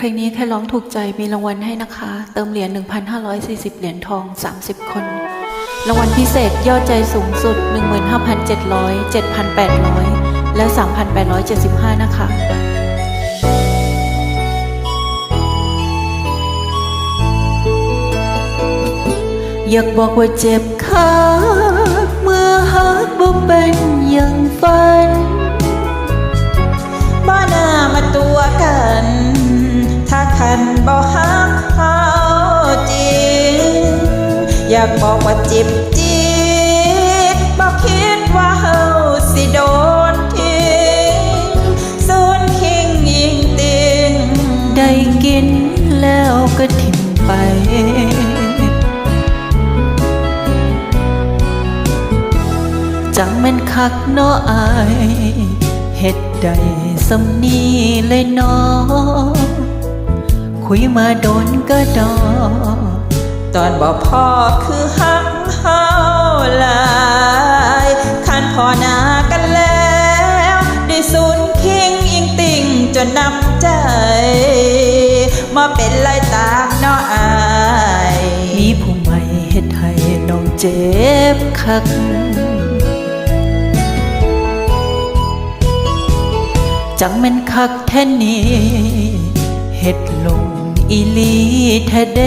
เพลงนี้ใครร้องถูกใจมีรางวัลให้นะคะ เติมเหรียญ 1,540 เหรียญทอง 30 คน รางวัลพิเศษยอดใจสูงสุด 15,700 7,800 และ 3,875 นะคะอยากบอกว่าเจ็บขาเมื่อหักบ่เป็นอย่างฝัน อยากบอกว่าจ็บจิตบ่คิดว่าเฮาสิโดนทิ้งส่วนคิงยิงติงได้กินแล้วก็ทิ้งไปจังแม่นคักเนาะอายเฮ็ดได้สำนีเลยนาะคุยมาโดนก็ดอ ตอนบอกพ่อคือฮักเฮาหลายคันพ่อนากันแล้วได้สูญคิงยิงติ่งจนนำใจ มาเป็นลายตามเนาะอายมีผู้ใหม่เฮ็ดให้น้องเจ็บคักจังแม่นคักแท่นี้เฮ็ดลงอีลีแท้เด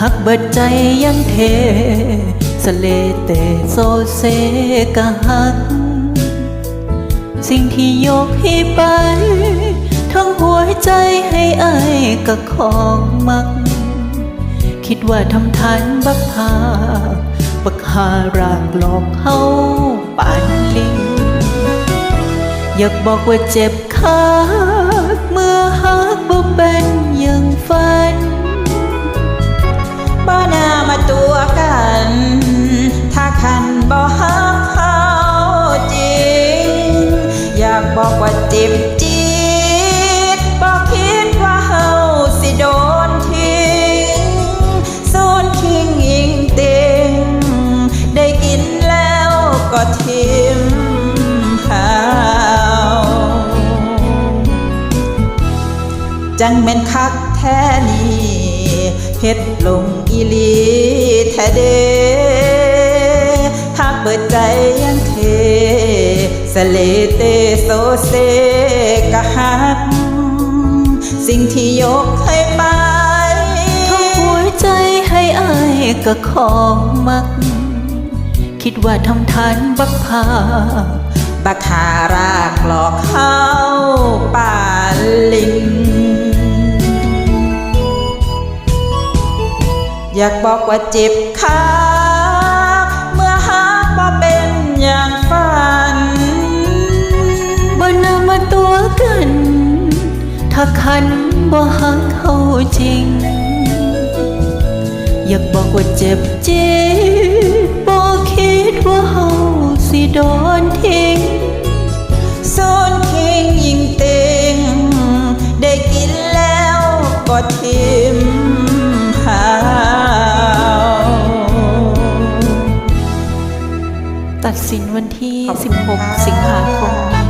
หักเบิดใจยังเทสเลเตโซเซกะหัก สิ่งที่ยกให้ไป ทั้งหัวใจให้อายก็ของมัก คิดว่าทำทานบักพาบักหารากหลอกเฮาปานลิง อยากบอกว่าเจ็บขาเมื่อหักบ่เป็น จ็บจิตบอกคิดว่าเฮาสิโดนทิ้งส่วนคิงยิงเติงได้กินแล้วก็ทิมหาวจังแม่นคักแท้นี้เฮ็ดลงอีลีแท้เดหักเบิดใจยัง สะเลเตโซเซกะหัก สิ่งที่ยกให้ไปทั้งหัวใจให้อายก็ของมัก คิดว่าทำทานบักพาบักหารากหลอกเข้าป่าลิงอยากบอกว่าเจ็บขา ถ้าคันบ่หักเขาจริง อยากบอกว่าเจ็บจิตบ่คิดว่าเฮาสิโดนทิ้งส่วนคิงยิงเต็งได้กินแล้วก็ทิมหาวตัดสินวันที่ขอบคุณค่ะ16 สิงหาคมนี้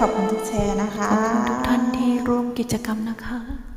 ขอบคุณทุกแชร์นะคะ ขอบคุณทุกท่านที่ร่วมกิจกรรมนะคะ